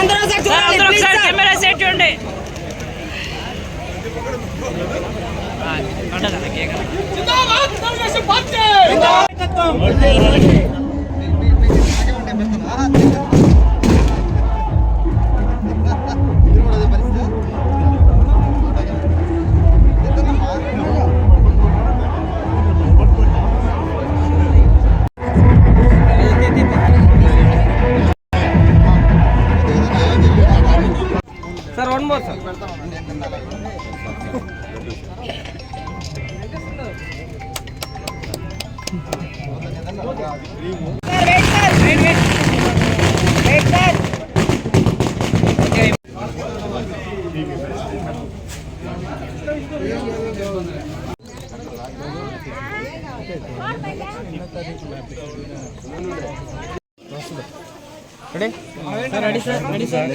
అందరూ camera set చూడండి.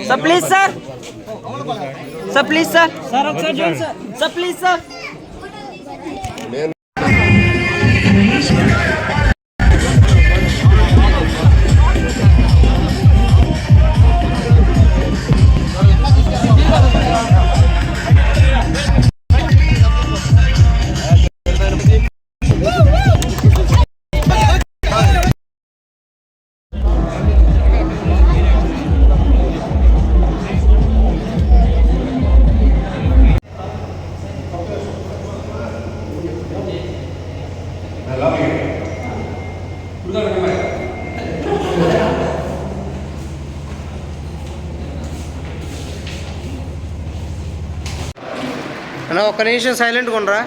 Sir please sir sir please sir. Sir please sir ఒక్క నిమిషం సైలెంట్గా ఉండరా?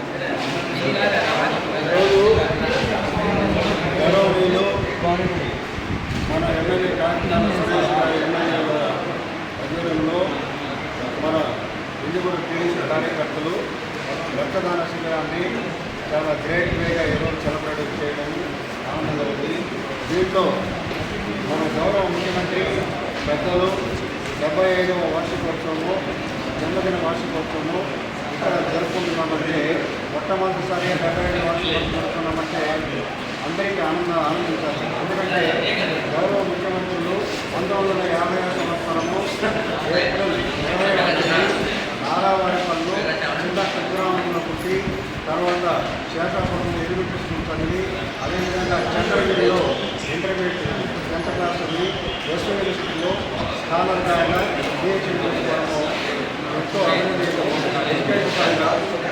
జరుపుకున్నామంటే అందరికీ ఆనంద ఆనందించాలి. ఎందుకంటే గౌరవ ముఖ్యమంత్రులు పంతొమ్మిది వందల యాభై ఆరు సంవత్సరము ఏప్రిల్ ఇరవై ఒకటి నారావారిపల్లు జిల్లా కుగ్రామంలో పుట్టి తర్వాత శేషాపురంలో ఎదుగుతూ స్కూల్ చదివి అదేవిధంగా చంద్రగిరిలో ఇంటర్మీడియట్ టెన్త్ క్లాస్ చదివి వెస్ట్ యూనివర్సిటీలో స్కాలర్గా ఆయన పిహెచ్డీ చేసుకోవడము ఎంతో అభివృద్ధి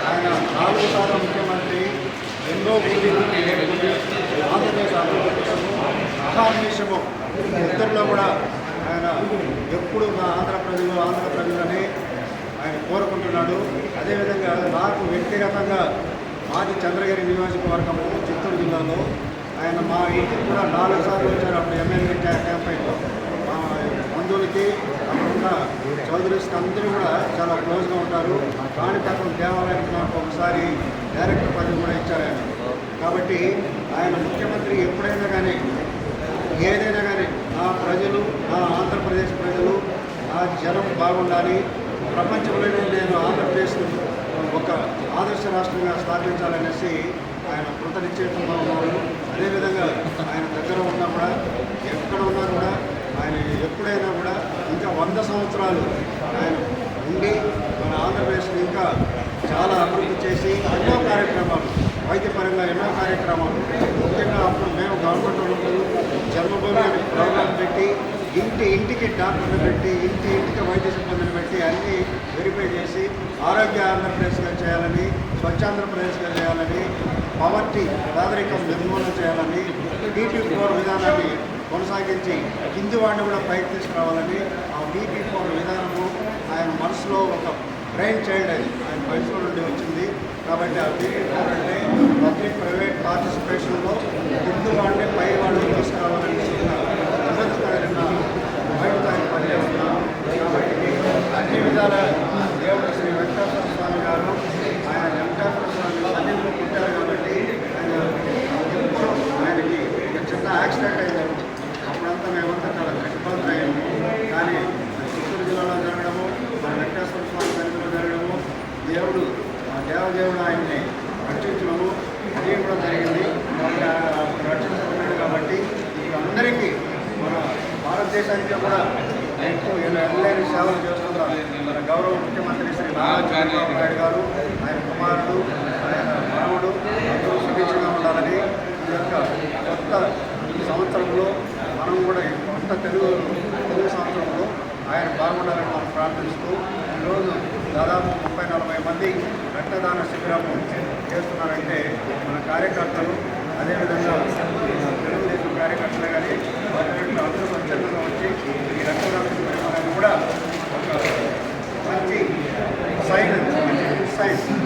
ఆయన నాలుగు సార్లు ముఖ్యమంత్రి ఎన్నో ఊరికి నేర్చుకుని ఆంధ్రప్రదేశ్ అభివృద్ధి కోసము మహాన్వేషము ఇద్దరిలో కూడా ఆయన ఎప్పుడు మా ఆంధ్ర ప్రజలు ఆంధ్ర ప్రజలని ఆయన కోరుకుంటున్నాడు. అదేవిధంగా నాకు వ్యక్తిగతంగా మాది చంద్రగిరి నియోజకవర్గము చిత్తూరు జిల్లాలో ఆయన మా ఇంటికి కూడా నాలుగు సార్లు వచ్చారు అప్పుడు ఎమ్మెల్యే క్యాంపెయిన్లో. మా బంధువులకి అక్కడున్న చౌదరీస్ అందరూ కూడా చాలా క్లోజ్గా ఉంటారు. కాణిపాకం దేవాలయానికి నాకు ఒకసారి డైరెక్టర్ పదవి కూడా ఇచ్చారు ఆయన. కాబట్టి ఆయన ముఖ్యమంత్రి ఎప్పుడైనా కానీ ఏదైనా కానీ నా ప్రజలు నా ఆంధ్రప్రదేశ్ ప్రజలు నా జనం బాగుండాలి. ప్రపంచంలోనే నేను ఆంధ్రప్రదేశ్ ఒక ఆదర్శ రాష్ట్రంగా స్థాపించాలనేసి ఆయన కృతనిశ్చయంగా ఉన్నారు అదేవిధంగా ఆయన దగ్గర ఉన్నా కూడా ఎక్కడ ఉన్నా కూడా ఆయన ఎప్పుడైనా కూడా ఇంకా వంద సంవత్సరాలు ఆయన ఉండి మన ఆంధ్రప్రదేశ్ని ఇంకా చాలా అభివృద్ధి చేసి ఎన్నో కార్యక్రమాలు వైద్యపరంగా ఎన్నో కార్యక్రమాలు. ముఖ్యంగా అప్పుడు మేము గవర్నమెంట్ ఉన్నప్పుడు జన్మభూమి అనే ప్రోగ్రాం పెట్టి ఇంటి ఇంటికి డాక్టర్లు పెట్టి ఇంటి ఇంటికి వైద్య సిబ్బందిని పెట్టి అన్నీ వెరిఫై చేసి ఆరోగ్య ఆంధ్రప్రదేశ్గా చేయాలని స్వచ్ఛాంధ్రప్రదేశ్గా చేయాలని పవర్టీ పేదరికం నిర్మూలన చేయాలని బీపీ ఫోర్ విధానాన్ని కొనసాగించి కింది వాడిని కూడా పైకి తీసుకురావాలని ఆ బీపీ ఫోర్ విధానము ఆయన మనసులో ఒక బ్రెయిన్ చైల్డ్ అది ఆయన వయసులో నుండి వచ్చింది. కాబట్టి ఆ బీపీ అంటే పబ్లిక్ ప్రైవేట్ పార్టిసిపేషన్లో కింది వాడిని పై వాడిని తీసుకురావాలని ఉన్నతమైన బయట ఆయన పనిచేస్తున్నాం కాబట్టి అన్ని విధాల దేవుడు శ్రీ వెంకటేశ్వర స్వామి గారు ఆయన వెంకటేశ్వర స్వామి సన్నిధిలో పుట్టారు కాబట్టి ఆయన ఎప్పుడు ఆయనకి ఒక చిన్న యాక్సిడెంట్ అయింది అప్పుడంతా మేమంతా చాలా ఇబ్బంది అయ్యాము కానీ చిత్తూరు జిల్లాలో జరగడము మన వెంకటేశ్వర స్వామి సన్నిధిలో జరగడము దేవుడు దేవుడు ఆయన్ని రక్షించడము అది కూడా జరిగింది. కాబట్టి రక్షించబడ్డాడు కాబట్టి అందరికీ మన భారతదేశానికి కూడా ఎక్కువ ఎల్లైన సేవలు చేస్తున్నారు మన గౌరవ ముఖ్యమంత్రి శ్రీ చంద్రబాబు నాయుడు గారు ఆయన కుమారుడు ఆయన మనవుడు అందరూ సుభిక్షంగా ఉండాలని ఈ యొక్క కొత్త సంవత్సరంలో మనం కూడా కొత్త తెలుగు తెలుగు సంవత్సరంలో ఆయన బాగుండాలని మనం ప్రార్థిస్తూ ఈరోజు దాదాపు ముప్పై నలభై మంది రక్తదాన శిబిరము చేస్తున్నారంటే మన కార్యకర్తలు అదేవిధంగా తెలుగుదేశం కార్యకర్తలు కానీ వాటి అందరూ స్వచ్ఛందంగా వచ్చి ఈ రక్తదాన శిబిరం అనేది కూడా ఒక మంచి సైన్ సైన్.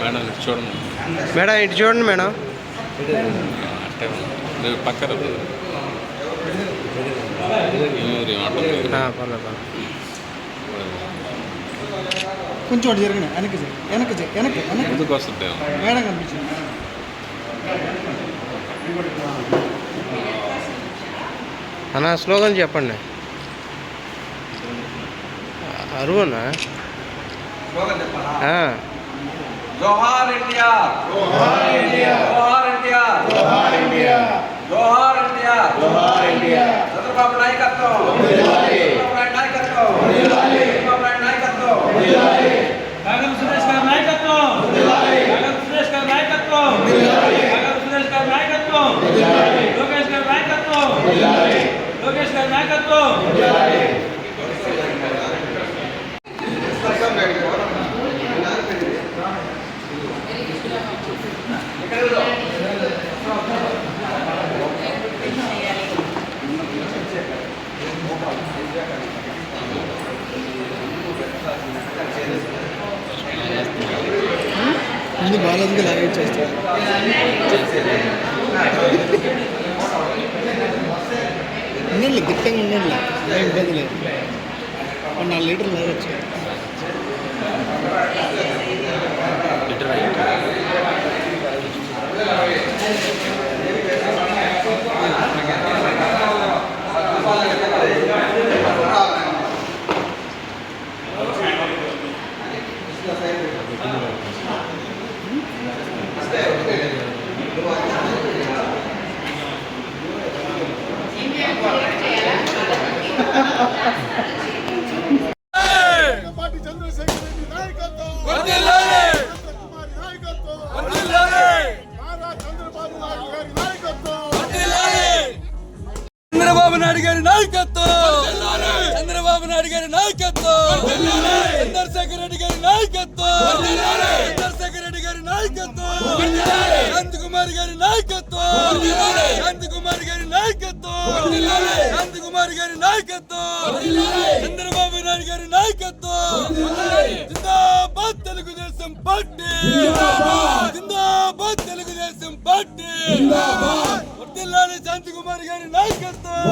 మేడం ఇటు చూడండి. మేడం ఇటు చూడండి మేడం. అంటే మీరు పక్కన. కొంచెం అటు జరగండి వెనక్కి వెనక్కి వెనక్కి వెనక్కి. ముందుకు వస్తుంటే మేడం కనిపించింది అన్నా స్లోగన్ చెప్పండి. అరువునా? ఆ, జోహార్ ఇండియా జోహార్ ఇండియా జోహార్ ఇండియా జోహార్ ఇండియా జోహార్ ఇండియా జోహార్ ఇండియా చంద్రబాబు నాయకత్వం చంద్రబాబు నాయుడు నాయకత్వం చంద్రబాబు నాయుడు నాయకత్వం నాగం సురేష్ గారి నాయకత్వం నాగం సురేష్ గారి నాయకత్వం నాగం సురేష్ గారి నాయకత్వం లోకేష్ గారి నాయకత్వం లోకేష్ గారి నాయకత్వం అన్ని బాలాజీకి లాగే చేస్తారు ఉండండి గిట్టంగా ఉండండి ఏం ఇబ్బంది లేదు. ఒక నాలుగు లీటర్లు లాగొచ్చు పార్టీ చంద్రశేఖర్ రెడ్డి నాయకత్వం కుమారి నాయకత్వం నారా చంద్రబాబు నాయుడు గారి నాయకత్వం చంద్రబాబు నాయుడు గారి నాయకత్వం చంద్రబాబు నాయుడు గారి నాయకత్వం చంద్రశేఖర్ రెడ్డి గారి నాయకత్వం చంద్రశేఖర్ రెడ్డి గారి నాయకత్వం శాంతికుమారి గారి శాంతికుమారి గారి నాయకత్వం. శాంతికుమారి గారి నాయకత్వం. చంద్రబాబు నాయుడు గారి నాయకత్వం. జిందాబాద్ తెలుగుదేశం పార్టీ. జిందాబాద్. తెలుగుదేశం పార్టీ. వర్దిల్లాలి శాంతికుమారి గారి నాయకత్వం.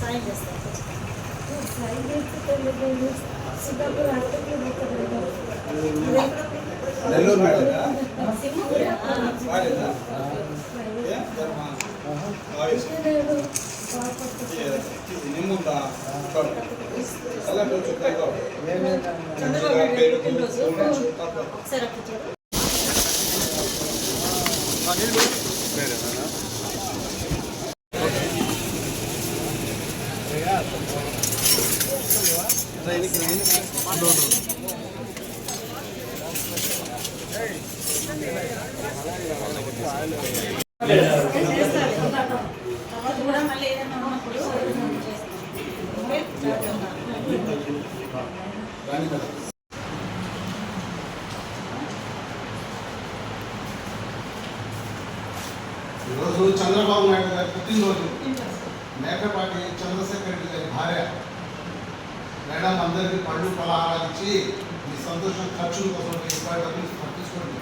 సాయం చేస్తాను సాయం చేస్తే సిద్ధప్పుడు అర్థం ఏదైనా ఉన్నప్పుడు ఈరోజు చంద్రబాబు నాయుడు గారి పుట్టినరోజు మేకపాటి చంద్రశేఖర్ రెడ్డి గారి భార్య మేడం అందరికీ పళ్ళు ఫలహారాలు ఇచ్చి మీ సంతోషం ఖర్చుల కోసం మీ రూపాయలు పట్టించుకోండి.